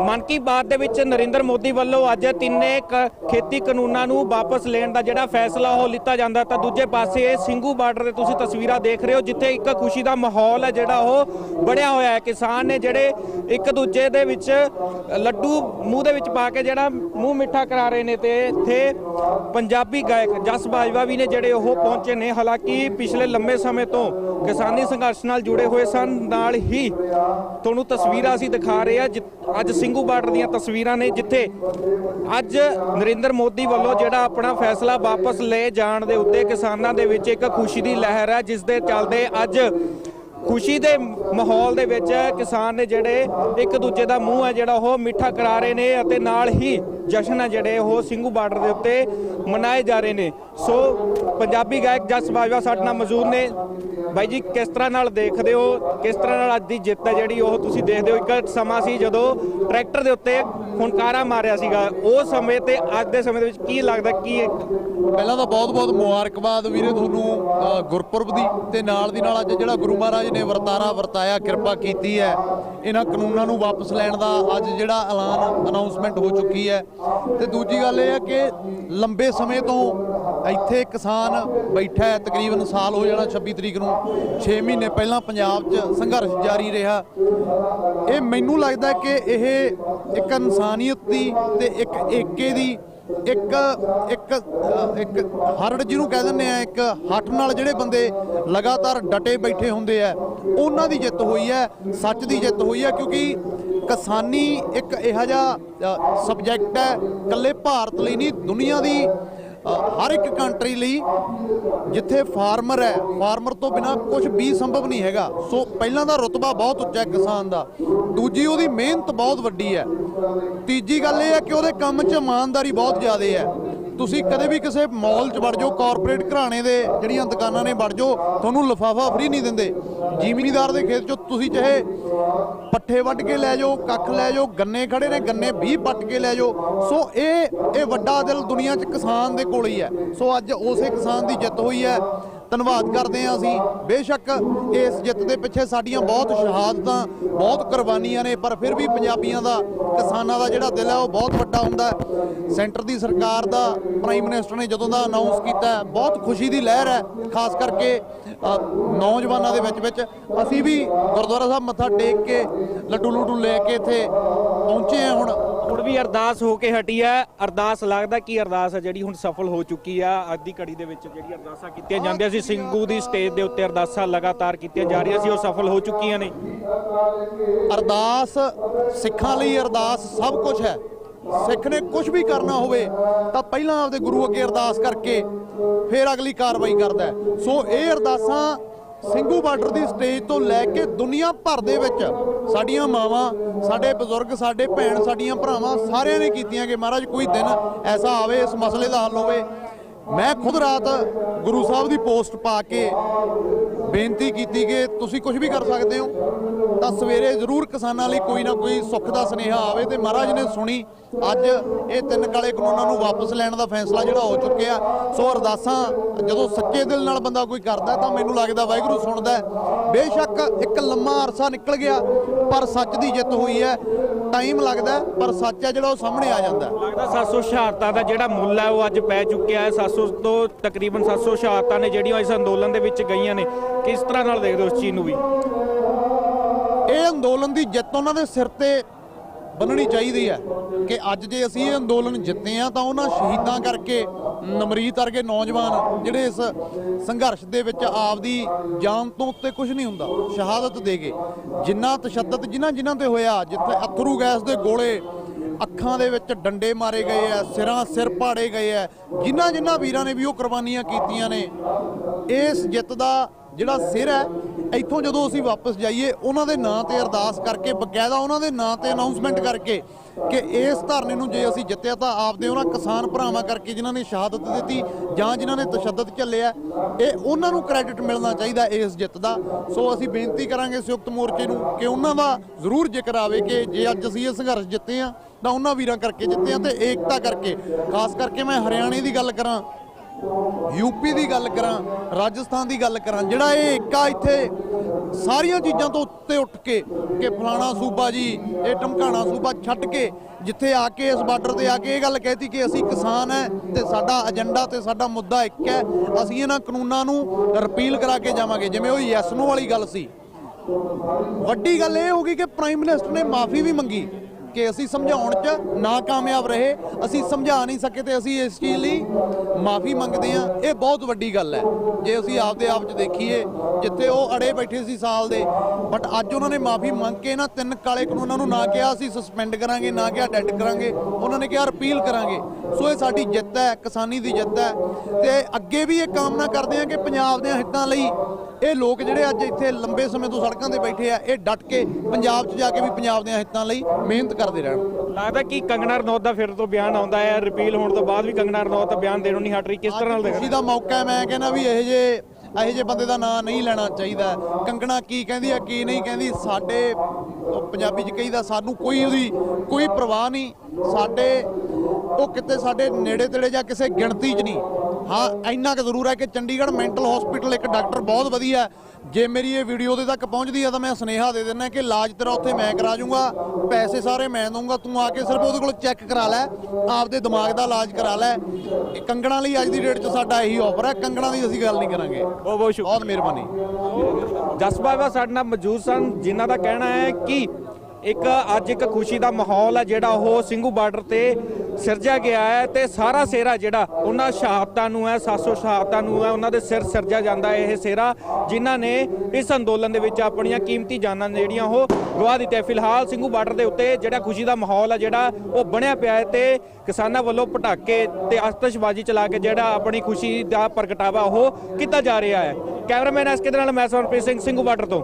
ਮਨ ਕੀ ਬਾਤ ਦੇ ਵਿੱਚ ਨਰਿੰਦਰ ਮੋਦੀ ਵੱਲੋਂ ਅੱਜ ਤਿੰਨੇ ਕ- ਖੇਤੀ ਕਾਨੂੰਨਾਂ ਨੂੰ ਵਾਪਸ ਲੈਣ ਦਾ ਜਿਹੜਾ ਫੈਸਲਾ ਉਹ ਲਿੱਤਾ ਜਾਂਦਾ ਤਾਂ ਦੂਜੇ ਪਾਸੇ ਇਹ ਸਿੰਘੂ ਬਾਰਡਰ ਤੇ ਤੁਸੀਂ ਤਸਵੀਰਾਂ ਦੇਖ ਰਹੇ ਹੋ, ਜਿੱਥੇ ਇੱਕ ਖੁਸ਼ੀ ਦਾ ਮਾਹੌਲ ਹੈ ਜਿਹੜਾ ਉਹ ਬੜਿਆ ਹੋਇਆ ਹੈ। ਕਿਸਾਨ ਨੇ ਜਿਹੜੇ ਇੱਕ ਦੂਜੇ ਦੇ ਵਿੱਚ ਲੱਡੂ ਮੂੰਹ ਦੇ ਵਿੱਚ ਪਾ ਕੇ ਜਿਹੜਾ ਮੂੰਹ ਮਿੱਠਾ ਕਰਾ ਰਹੇ ਨੇ ਤੇ ਇੱਥੇ ਪੰਜਾਬੀ ਗਾਇਕ ਜਸ ਬਾਜਵਾ ਵੀ ਨੇ ਜਿਹੜੇ ਉਹ ਪਹੁੰਚੇ ਨੇ। ਹਾਲਾਂਕਿ ਪਿਛਲੇ ਲੰਮੇ ਸਮੇਂ ਤੋਂ ਕਿਸਾਨੀ ਸੰਘਰਸ਼ ਨਾਲ ਜੁੜੇ ਹੋਏ ਸਨ। ਨਾਲ ਹੀ ਤੁਹਾਨੂੰ ਤਸਵੀਰਾਂ ਅਸੀਂ ਦਿਖਾ ਰਹੇ ਹਾਂ ਅੱਜ ਸਿੰਘੂ ਬਾਰਡਰ ਦੀਆਂ ਤਸਵੀਰਾਂ ਨੇ ਜਿੱਥੇ ਅੱਜ ਨਰਿੰਦਰ ਮੋਦੀ ਵੱਲੋਂ ਜਿਹੜਾ ਆਪਣਾ ਫੈਸਲਾ ਵਾਪਸ ਲੈ ਜਾਣ ਦੇ ਉੱਤੇ ਕਿਸਾਨਾਂ ਦੇ ਵਿੱਚ ਇੱਕ ਖੁਸ਼ੀ ਦੀ ਲਹਿਰ ਹੈ, ਜਿਸ ਦੇ ਚੱਲਦੇ ਅੱਜ ਖੁਸ਼ੀ ਦੇ ਮਾਹੌਲ ਦੇ ਵਿੱਚ ਕਿਸਾਨ ਨੇ ਜਿਹੜੇ ਇੱਕ ਦੂਜੇ ਦਾ ਮੂੰਹ ਹੈ ਜਿਹੜਾ ਉਹ ਮਿੱਠਾ ਕਰਾ ਰਹੇ ਨੇ ਅਤੇ ਨਾਲ ਹੀ ਜਸ਼ਨ ਹੈ ਜਿਹੜੇ ਉਹ ਸਿੰਘੂ ਬਾਰਡਰ ਦੇ ਉੱਤੇ ਮਨਾਏ ਜਾ ਰਹੇ ਨੇ। ਸੋ ਪੰਜਾਬੀ ਗਾਇਕ ਜਸ ਬਾਜਵਾ ਸਾਡੇ ਨਾਲ ਮੌਜੂਦ ਨੇ। ਬਾਈ ਜੀ, ਕਿਸ ਤਰ੍ਹਾਂ ਨਾਲ ਦੇਖਦੇ ਹੋ? ਕਿਸ ਤਰ੍ਹਾਂ ਨਾਲ ਅੱਜ ਦੀ ਜਿੱਤ ਹੈ ਜਿਹੜੀ ਉਹ ਤੁਸੀਂ ਦੇਖਦੇ ਹੋ? ਇੱਕ ਸਮਾਂ ਸੀ ਜਦੋਂ ਟਰੈਕਟਰ ਦੇ ਉੱਤੇ ਫੁਨਕਾਰਾ ਮਾਰਿਆ ਸੀਗਾ। ਉਹ ਸਮੇਂ ਤੇ ਅੱਜ ਦੇ ਸਮੇਂ ਦੇ ਵਿੱਚ ਕੀ ਲੱਗਦਾ, ਕੀ ਪਹਿਲਾਂ ਤਾਂ ਬਹੁਤ-ਬਹੁਤ ਮੁਬਾਰਕਬਾਦ ਵੀਰੇ ਤੁਹਾਨੂੰ ਗੁਰਪੁਰਬ ਦੀ ਤੇ ਨਾਲ ਦੀ ਨਾਲ ਅੱਜ ਜਿਹੜਾ ਗੁਰੂ ਮਹਾਰਾਜ ਨੇ ਵਰਤਾਰਾ ਵਰਤਾਇਆ, ਕਿਰਪਾ ਕੀਤੀ ਹੈ। ਇਹਨਾਂ ਕਾਨੂੰਨਾਂ ਨੂੰ ਵਾਪਸ ਲੈਣ ਦਾ ਅੱਜ ਜਿਹੜਾ ਐਲਾਨ ਅਨਾਉਂਸਮੈਂਟ ਹੋ ਚੁੱਕੀ ਹੈ। ਤੇ ਦੂਜੀ ਗੱਲ ਇਹ ਹੈ ਕਿ ਲੰਬੇ ਸਮੇਂ ਤੋਂ ਇੱਥੇ ਕਿਸਾਨ ਬੈਠਾ ਹੈ, ਤਕਰੀਬਨ ਸਾਲ ਹੋ ਜਾਣਾ 26 ਤਰੀਕ ਨੂੰ। 6 ਮਹੀਨੇ ਪਹਿਲਾਂ ਪੰਜਾਬ 'ਚ ਸੰਘਰਸ਼ ਜਾਰੀ ਰਿਹਾ। ਇਹ ਮੈਨੂੰ ਲੱਗਦਾ ਕਿ ਇਹ ਇੱਕ ਇਨਸਾਨੀਅਤ ਦੀ ਤੇ ਇੱਕ ਏਕੇ ਦੀ ਇੱਕ ਇੱਕ ਇੱਕ ਹਰੜ ਜਿਹਨੂੰ ਕਹਿ ਦਿੰਦੇ ਆ, ਇੱਕ ਹੱਠ ਨਾਲ ਜਿਹੜੇ ਬੰਦੇ ਲਗਾਤਾਰ ਡਟੇ ਬੈਠੇ ਹੁੰਦੇ ਆ, ਉਹਨਾਂ ਦੀ ਜਿੱਤ ਹੋਈ ਹੈ, ਸੱਚ ਦੀ ਜਿੱਤ ਹੋਈ ਹੈ, ਕਿਉਂਕਿ ਕਿਸਾਨੀ ਇੱਕ ਇਹੋ ਜਿਹਾ ਸਬਜੈਕਟ ਹੈ, ਇਕੱਲੇ ਭਾਰਤ ਲਈ ਨਹੀਂ, ਦੁਨੀਆ ਦੀ ਹਰ ਇੱਕ ਕੰਟਰੀ ਲਈ, ਜਿੱਥੇ ਫਾਰਮਰ ਹੈ ਫਾਰਮਰ ਤੋਂ ਬਿਨਾ ਕੁਝ ਵੀ ਸੰਭਵ ਨਹੀਂ ਹੈਗਾ। ਸੋ ਪਹਿਲਾਂ ਦਾ ਰੁਤਬਾ ਬਹੁਤ ਉੱਚਾ ਹੈ ਕਿਸਾਨ ਦਾ। ਦੂਜੀ ਉਹਦੀ ਮਿਹਨਤ ਬਹੁਤ ਵੱਡੀ ਹੈ। ਤੀਜੀ ਗੱਲ ਇਹ ਹੈ ਕਿ ਉਹਦੇ ਕੰਮ 'ਚ ਇਮਾਨਦਾਰੀ ਬਹੁਤ ਜ਼ਿਆਦਾ ਹੈ। ਤੁਸੀਂ ਕਦੇ ਵੀ ਕਿਸੇ ਮਾਲ 'ਚ ਵੜ ਜਾਓ ਕਾਰਪੋਰੇਟ ਘਰਾਣੇ ਦੇ ਜਿਹੜੀਆਂ ਦੁਕਾਨਾਂ ਨੇ ਵੜ ਜਾਓ, ਤੁਹਾਨੂੰ ਲਿਫਾਫਾ ਫ੍ਰੀ ਨਹੀਂ ਦਿੰਦੇ। ਜ਼ਿਮੀਂਦਾਰ ਦੇ ਖੇਤ 'ਚੋਂ ਤੁਸੀਂ ਚਾਹੇ ਪੱਠੇ ਵੱਢ ਕੇ ਲੈ ਜਾਓ, ਕੱਖ ਲੈ ਜਾਓ, ਗੰਨੇ ਖੜੇ ਨੇ, ਗੰਨੇ 20 ਪੱਟ ਕੇ ਲੈ ਜਾਓ। ਸੋ ਇਹ ਇਹ ਵੱਡਾ ਦਿਲ ਦੁਨੀਆ 'ਚ ਕਿਸਾਨ ਦੇ ਕੋਲ ਹੀ ਹੈ। ਸੋ ਅੱਜ ਉਸੇ ਕਿਸਾਨ ਦੀ ਜਿੱਤ ਹੋਈ ਹੈ। ਧੰਨਵਾਦ ਕਰਦੇ ਹਾਂ ਅਸੀਂ। ਬੇਸ਼ੱਕ ਇਸ ਜਿੱਤ ਦੇ ਪਿੱਛੇ ਸਾਡੀਆਂ ਬਹੁਤ ਸ਼ਹਾਦਤਾਂ, ਬਹੁਤ ਕੁਰਬਾਨੀਆਂ ਨੇ, ਪਰ ਫਿਰ ਵੀ ਪੰਜਾਬੀਆਂ ਦਾ, ਕਿਸਾਨਾਂ ਦਾ ਜਿਹੜਾ ਦਿਲ ਹੈ ਉਹ ਬਹੁਤ ਵੱਡਾ ਹੁੰਦਾ ਸੈਂਟਰ ਦੀ ਸਰਕਾਰ ਦਾ, ਪ੍ਰਾਈਮ ਮਿਨਿਸਟਰ ਨੇ ਜਦੋਂ ਦਾ ਅਨਾਉਂਸ ਕੀਤਾ ਬਹੁਤ ਖੁਸ਼ੀ ਦੀ ਲਹਿਰ ਹੈ, ਖਾਸ ਕਰਕੇ ਨੌਜਵਾਨਾਂ ਦੇ ਵਿੱਚ ਵਿੱਚ। ਅਸੀਂ ਵੀ ਗੁਰਦੁਆਰਾ ਸਾਹਿਬ ਮੱਥਾ ਟੇਕ ਕੇ ਲੱਡੂ ਲੁੱਡੂ ਲੈ ਕੇ ਇੱਥੇ ਪਹੁੰਚੇ ਹਾਂ ਹੁਣ। ਹੁਣ ਵੀ ਅਰਦਾਸ ਹੋ ਕੇ ਹਟੀ ਹੈ। ਅਰਦਾਸ ਲੱਗਦਾ ਕਿ ਅਰਦਾਸ ਹੈ ਜਿਹੜੀ ਹੁਣ ਸਫਲ ਹੋ ਚੁੱਕੀ ਆ। ਅੱਜ ਦੀ ਘੜੀ ਦੇ ਵਿੱਚ ਜਿਹੜੀ ਅਰਦਾਸਾਂ ਕੀਤੀਆਂ ਜਾਂਦੀਆਂ ਸੀ, ਸਿੰਘੂ ਦੀ ਸਟੇਜ ਦੇ ਉੱਤੇ ਅਰਦਾਸਾਂ ਲਗਾਤਾਰ ਕੀਤੀਆਂ ਜਾ ਰਹੀਆਂ ਸੀ, ਉਹ ਸਫਲ ਹੋ ਚੁੱਕੀਆਂ ਨੇ। ਅਰਦਾਸ ਸਿੱਖਾਂ ਲਈ ਅਰਦਾਸ ਸਭ ਕੁਝ ਹੈ। ਸਿੱਖ ਨੇ ਕੁਝ ਵੀ ਕਰਨਾ ਹੋਵੇ, ਤਾਂ ਪਹਿਲਾਂ ਆਪਦੇ ਗੁਰੂ ਅੱਗੇ ਅਰਦਾਸ ਕਰਕੇ ਫਿਰ ਅਗਲੀ ਕਾਰਵਾਈ ਕਰਦਾ ਸੋ ਇਹ ਅਰਦਾਸਾਂ ਸਿੰਘੂ ਬਾਰਡਰ ਦੀ ਸਟੇਜ ਤੋਂ ਲੈ ਕੇ ਦੁਨੀਆ ਭਰ ਦੇ ਵਿੱਚ ਸਾਡੀਆਂ ਮਾਵਾਂ, ਸਾਡੇ ਬਜ਼ੁਰਗ, ਸਾਡੇ ਭੈਣ, ਸਾਡੀਆਂ ਭਰਾਵਾਂ ਸਾਰਿਆਂ ਨੇ ਕੀਤੀਆਂ ਕਿ ਮਹਾਰਾਜ ਕੋਈ ਦਿਨ ਐਸਾ ਆਵੇ, ਇਸ ਮਸਲੇ ਦਾ ਹੱਲ ਹੋਵੇ। ਮੈਂ ਖੁਦ ਰਾਤ ਗੁਰੂ ਸਾਹਿਬ ਦੀ ਪੋਸਟ ਪਾ ਕੇ ਬੇਨਤੀ ਕੀਤੀ ਕਿ ਤੁਸੀਂ ਕੁਝ ਵੀ ਕਰ ਸਕਦੇ ਹੋ, ਤਾਂ ਸਵੇਰੇ ਜ਼ਰੂਰ ਕਿਸਾਨਾਂ ਲਈ ਕੋਈ ਨਾ ਕੋਈ ਸੁੱਖ ਦਾ ਸੁਨੇਹਾ ਆਵੇ ਤੇ ਮਹਾਰਾਜ ਨੇ ਸੁਣੀ, ਅੱਜ ਇਹ ਤਿੰਨ ਕਾਲੇ ਕਾਨੂੰਨਾਂ ਨੂੰ ਵਾਪਸ ਲੈਣ ਦਾ ਫੈਸਲਾ ਜਿਹੜਾ ਹੋ ਚੁੱਕਿਆ। ਸੋ ਅਰਦਾਸਾਂ, ਜਦੋਂ ਸੱਚੇ ਦਿਲ ਨਾਲ ਬੰਦਾ ਕੋਈ ਕਰਦਾ, ਤਾਂ ਮੈਨੂੰ ਲੱਗਦਾ ਵਾਹਿਗੁਰੂ ਸੁਣਦਾ ਬੇਸ਼ੱਕ ਇੱਕ ਲੰਮਾ ਅਰਸਾ ਨਿਕਲ ਗਿਆ ਪਰ ਸੱਚ ਦੀ ਜਿੱਤ ਹੋਈ ਹੈ ਟਾਈਮ ਲੱਗਦਾ ਪਰ ਸੱਚ ਹੈ ਜਿਹੜਾ ਉਹ ਸਾਹਮਣੇ ਆ ਜਾਂਦਾ। ਲੱਗਦਾ 700 ਸ਼ਹਾਦਤਾਂ ਦਾ ਜਿਹੜਾ ਮੁੱਲ ਹੈ ਉਹ ਅੱਜ ਪੈ ਚੁੱਕਿਆ ਹੈ 700 ਤੋਂ ਤਕਰੀਬਨ 700 ਸ਼ਹਾਦਤਾਂ ਨੇ ਜਿਹੜੀਆਂ ਇਸ ਅੰਦੋਲਨ ਦੇ ਵਿੱਚ ਗਈਆਂ ਨੇ ਕਿਸ ਤਰ੍ਹਾਂ ਨਾਲ ਦੇਖਦੇ ਹੋ ਇਸ ਚੀਜ਼ ਨੂੰ ਵੀ ਇਹ ਅੰਦੋਲਨ ਦੀ ਜਿੱਤ ਉਹਨਾਂ ਦੇ ਸਿਰ ਤੇ ਬੰਨਣੀ ਚਾਹੀਦੀ ਹੈ ਕਿ ਅੱਜ ਜੇ ਅਸੀਂ ਇਹ ਅੰਦੋਲਨ ਜਿੱਤੇ ਆ ਤਾਂ ਉਹਨਾਂ ਸ਼ਹੀਦਾਂ ਕਰਕੇ ਨਮਰੀਤ ਵਰਗੇ ਨੌਜਵਾਨ ਜਿਹੜੇ ਇਸ ਸੰਘਰਸ਼ ਦੇ ਵਿੱਚ ਆਪਦੀ ਜਾਨ ਤੋਂ ਉੱਤੇ ਕੁਝ ਨਹੀਂ ਹੁੰਦਾ, ਸ਼ਹਾਦਤ ਦੇ ਗਏ ਜਿੰਨਾ ਤਸ਼ੱਦਦ ਜਿਨ੍ਹਾਂ ਜਿਨ੍ਹਾਂ ਤੇ ਹੋਇਆ, ਜਿੱਥੇ ਅਥਰੂ ਗੈਸ ਦੇ ਗੋਲੇ ਅੱਖਾਂ ਦੇ ਵਿੱਚ ਡੰਡੇ ਮਾਰੇ ਗਏ ਆ ਸਿਰਾਂ ਸਿਰ ਪਾੜੇ ਗਏ ਆ ਜਿਨ੍ਹਾਂ ਜਿਨ੍ਹਾਂ ਵੀਰਾਂ ਨੇ ਵੀ ਉਹ ਕੁਰਬਾਨੀਆਂ ਕੀਤੀਆਂ ਨੇ, ਇਸ ਜਿੱਤ ਦਾ ਜਿਹੜਾ ਸਿਰ ਹੈ, ਇੱਥੋਂ ਜਦੋਂ ਅਸੀਂ ਵਾਪਸ ਜਾਈਏ, ਉਹਨਾਂ ਦੇ ਨਾਂ ਤੇ ਅਰਦਾਸ ਕਰਕੇ, ਬਕਾਇਦਾ ਉਹਨਾਂ ਦੇ ਨਾਂ ਤੇ ਅਨਾਉਂਸਮੈਂਟ ਕਰਕੇ ਕਿ ਇਸ ਧਰਨੇ ਨੂੰ ਜੇ ਅਸੀਂ ਜਿੱਤਿਆ ਤਾਂ ਆਪਦੇ ਉਹਨਾਂ ਕਿਸਾਨ ਭਰਾਵਾਂ ਕਰਕੇ ਜਿਨ੍ਹਾਂ ਨੇ ਸ਼ਹਾਦਤ ਦਿੱਤੀ ਜਾਂ ਜਿਨ੍ਹਾਂ ਨੇ ਤਸ਼ੱਦਦ ਝੱਲਿਆ ਇਹ ਉਹਨਾਂ ਨੂੰ ਕ੍ਰੈਡਿਟ ਮਿਲਣਾ ਚਾਹੀਦਾ ਇਸ ਜਿੱਤ ਦਾ। ਸੋ ਅਸੀਂ ਬੇਨਤੀ ਕਰਾਂਗੇ ਸੰਯੁਕਤ ਮੋਰਚੇ ਨੂੰ ਕਿ ਉਹਨਾਂ ਦਾ ਜ਼ਰੂਰ ਜ਼ਿਕਰ ਆਵੇ ਕਿ ਜੇ ਅੱਜ ਅਸੀਂ ਇਹ ਸੰਘਰਸ਼ ਜਿੱਤੇ ਆ ਤਾਂ ਉਹਨਾਂ ਵੀਰਾਂ ਕਰਕੇ ਜਿੱਤੇ ਆ ਤੇ ਏਕਤਾ ਕਰਕੇ। ਖਾਸ ਕਰਕੇ ਮੈਂ ਹਰਿਆਣੇ ਦੀ ਗੱਲ ਕਰਾਂ ਯੂਪੀ ਦੀ ਗੱਲ ਕਰਾਂ, ਰਾਜਸਥਾਨ ਦੀ ਗੱਲ ਕਰਾਂ, ਜਿਹੜਾ ਇਹ ਏਕਾ ਇੱਥੇ ਸਾਰੀਆਂ ਚੀਜ਼ਾਂ ਤੋਂ ਉੱਤੇ ਉੱਠ ਕੇ ਕਿ ਫਲਾਣਾ ਸੂਬਾ ਜੀ, ਇਹ ਟਮਕਾਣਾ ਸੂਬਾ ਛੱਡ ਕੇ ਜਿੱਥੇ ਆ ਕੇ ਇਸ ਬਾਰਡਰ ਤੇ ਆ ਕੇ ਇਹ ਗੱਲ ਕਹਿਤੀ ਕਿ ਅਸੀਂ ਕਿਸਾਨ ਹੈ ਤੇ ਸਾਡਾ ਏਜੰਡਾ ਤੇ ਸਾਡਾ ਮੁੱਦਾ ਇੱਕ ਹੈ, ਅਸੀਂ ਇਹਨਾਂ ਕਾਨੂੰਨਾਂ ਨੂੰ ਰਿਪੀਲ ਕਰਾ ਕੇ ਜਾਵਾਂਗੇ। ਜਿਵੇਂ ਉਹ ਯੈਸ ਨੋ ਵਾਲੀ ਗੱਲ ਸੀ। ਵੱਡੀ ਗੱਲ ਇਹ ਹੋ ਗਈ ਕਿ ਪ੍ਰਾਈਮ ਮਿਨਿਸਟਰ ਨੇ ਮਾਫੀ ਵੀ ਮੰਗੀ। ਕਿ ਅਸੀਂ ਸਮਝਾਉਣ 'ਚ ਨਾਕਾਮਯਾਬ ਰਹੇ। ਅਸੀਂ ਸਮਝਾ ਨਹੀਂ ਸਕੇ ਤੇ ਅਸੀਂ ਇਸ ਚੀਜ਼ ਲਈ ਮਾਫੀ ਮੰਗਦੇ ਹਾਂ। ਇਹ ਬਹੁਤ ਵੱਡੀ ਗੱਲ ਹੈ। ਜੇ ਅਸੀਂ ਆਪਦੇ ਆਪ 'ਚ ਦੇਖੀਏ, ਜਿੱਥੇ ਉਹ ਅੜੇ ਬੈਠੇ ਸੀ ਸਾਲ ਦੇ ਬਟ ਅੱਜ ਉਹਨਾਂ ਨੇ ਮਾਫੀ ਮੰਗ ਕੇ ਨਾ ਤਿੰਨ ਕਾਲੇ ਕਾਨੂੰਨਾਂ ਨੂੰ ਨਾ ਕਿਹਾ, ਅਸੀਂ ਸਸਪੈਂਡ ਕਰਾਂਗੇ, ਨਾ ਕਿਹਾ ਡੈਡ ਕਰਾਂਗੇ। ਉਹਨਾਂ ਨੇ ਕਿਹਾ, ਅਪੀਲ ਕਰਾਂਗੇ। ਸੋ ਇਹ ਸਾਡੀ ਜਿੱਤ ਹੈ, ਕਿਸਾਨੀ ਦੀ ਜਿੱਤ ਹੈ। ਤੇ ਅੱਗੇ ਵੀ ਇਹ ਕਾਮਨਾ ਕਰਦੇ ਹਾਂ ਕਿ ਪੰਜਾਬ ਦੇ ਹਿੱਤਾਂ ਲਈ ਇਹ ਲੋਕ ਜਿਹੜੇ ਅੱਜ ਇੱਥੇ ਲੰਬੇ ਸਮੇਂ ਤੋਂ ਸੜਕਾਂ ਤੇ ਬੈਠੇ ਆ, ਇਹ ਡਟ ਕੇ ਪੰਜਾਬ 'ਚ ਜਾ ਕੇ ਵੀ ਪੰਜਾਬ ਦੇ ਹਿੱਤਾਂ ਲਈ ਮਿਹਨਤ ਕਰ ਕਰਦੇ ਰਹਿਣ। ਲੱਗਦਾ ਕਿ ਕੰਗਨਾ ਰਣੌਤ ਦਾ ਫਿਰ ਤੋਂ ਬਿਆਨ ਆਉਂਦਾ ਹੈ ਰਿਪੀਲ ਹੋਣ ਤੋਂ ਬਾਅਦ ਵੀ ਕੰਗਨਾ ਰਣੌਤ ਦਾ ਬਿਆਨ ਦੇਣੋਂ ਨਹੀਂ ਹਟ ਰਹੀ। ਕਿਸ ਤਰ੍ਹਾਂ ਨਾਲ ਦੇਖ ਰਹੇ ਖੁਸ਼ੀ ਦਾ ਮੌਕਾ ਹੈ ਮੈਂ ਕਹਿੰਦਾ ਵੀ ਇਹ ਜੇ ਇਹੋ ਜਿਹੇ ਬੰਦੇ ਦਾ ਨਾਂ ਨਹੀਂ ਲੈਣਾ ਚਾਹੀਦਾ। ਕੰਗਣਾ ਕੀ ਕਹਿੰਦੀ ਆ ਕੀ ਨਹੀਂ ਕਹਿੰਦੀ ਸਾਡੇ ਪੰਜਾਬੀ ਚ ਕਹੀਦਾ ਸਾਨੂੰ ਕੋਈ ਉਹਦੀ ਕੋਈ ਪਰਵਾਹ ਨਹੀਂ ਸਾਡੇ ਉਹ ਕਿਤੇ ਸਾਡੇ ਨੇੜੇ ਤੇੜੇ ਜਾਂ ਕਿਸੇ ਗਿਣਤੀ 'ਚ ਨਹੀਂ। ਹਾਂ ਇੰਨਾ ਕੁ ਜ਼ਰੂਰ ਹੈ ਕਿ ਚੰਡੀਗੜ੍ਹ ਮੈਂਟਲ ਹਸਪੀਟਲ ਇੱਕ ਡਾਕਟਰ ਬਹੁਤ ਵਧੀਆ। ਜੇ ਮੇਰੀ ਇਹ ਵੀਡੀਓ ਉਹਦੇ ਤੱਕ ਪਹੁੰਚਦੀ ਆ ਤਾਂ ਮੈਂ ਸੁਨੇਹਾ ਦੇ ਦਿੰਦਾ ਕਿ ਇਲਾਜ ਤੇਰਾ ਉੱਥੇ ਮੈਂ ਕਰਾ ਜੂੰਗਾ ਪੈਸੇ ਸਾਰੇ ਮੈਂ ਦਊਂਗਾ ਤੂੰ ਆ ਕੇ ਸਿਰਫ ਉਹਦੇ ਕੋਲ ਚੈੱਕ ਕਰਾ ਲੈ ਆਪਦੇ ਦਿਮਾਗ ਦਾ ਇਲਾਜ ਕਰਾ ਲੈ। ਕੰਗਣਾ ਲਈ ਅੱਜ ਦੀ ਡੇਟ 'ਚ ਸਾਡਾ ਇਹੀ ਆਫਰ ਹੈ ਕੰਗਣਾ ਦੀ ਅਸੀਂ ਗੱਲ ਨਹੀਂ ਕਰਾਂਗੇ। ਬਹੁਤ ਬਹੁਤ ਸ਼ੁਕਰੀਆ ਬਹੁਤ ਮਿਹਰਬਾਨੀ। ਜਸਪਾਵਾ ਸਾਡੇ ਨਾਲ ਮੌਜੂਦ ਸਨ ਜਿਨ੍ਹਾਂ ਦਾ ਕਹਿਣਾ ਹੈ ਕਿ ਇੱਕ ਅੱਜ ਇੱਕ ਖੁਸ਼ੀ ਦਾ ਮਾਹੌਲ ਹੈ ਜਿਹੜਾ ਉਹ ਸਿੰਘੂ ਬਾਰਡਰ ਤੇ ਸਿਰਜਿਆ ਗਿਆ ਹੈ ਤੇ ਸਾਰਾ ਸੇਰਾ ਜਿਹੜਾ ਉਹਨਾਂ ਸ਼ਹਾਦਤਾਂ ਨੂੰ ਹੈ 700 ਸ਼ਹਾਦਤਾਂ ਨੂੰ ਹੈ, ਉਹਨਾਂ ਦੇ ਸਿਰ ਸਿਰਜਿਆ ਜਾਂਦਾ ਹੈ ਇਹ ਸੇਰਾ ਜਿਨ੍ਹਾਂ ਨੇ ਇਸ ਅੰਦੋਲਨ ਦੇ ਵਿੱਚ ਆਪਣੀਆਂ ਕੀਮਤੀ ਜਾਨਾਂ ਨੇ ਜਿਹੜੀਆਂ ਉਹ ਗਵਾ ਦਿੱਤੀਆਂ। ਫਿਲਹਾਲ ਸਿੰਘੂ ਬਾਰਡਰ ਦੇ ਉੱਤੇ ਜਿਹੜਾ ਖੁਸ਼ੀ ਦਾ ਮਾਹੌਲ ਹੈ ਜਿਹੜਾ ਉਹ ਬਣਿਆ ਪਿਆ ਹੈ ਤੇ ਕਿਸਾਨਾਂ ਵੱਲੋਂ ਪਟਾਕੇ ਤੇ ਆਤਿਸ਼ਬਾਜ਼ੀ ਚਲਾ ਕੇ ਜਿਹੜਾ ਆਪਣੀ ਖੁਸ਼ੀ ਦਾ ਪ੍ਰਗਟਾਵਾ ਉਹ ਕੀਤਾ ਜਾ ਰਿਹਾ ਹੈ। ਕੈਮਰਾਮੈਨ ਐਸ ਕੇ ਦੇ ਨਾਲ ਮੈਂ ਸਵਰਪ੍ਰੀਤ ਸਿੰਘ, ਸਿੰਘੂ ਬਾਰਡਰ ਤੋਂ।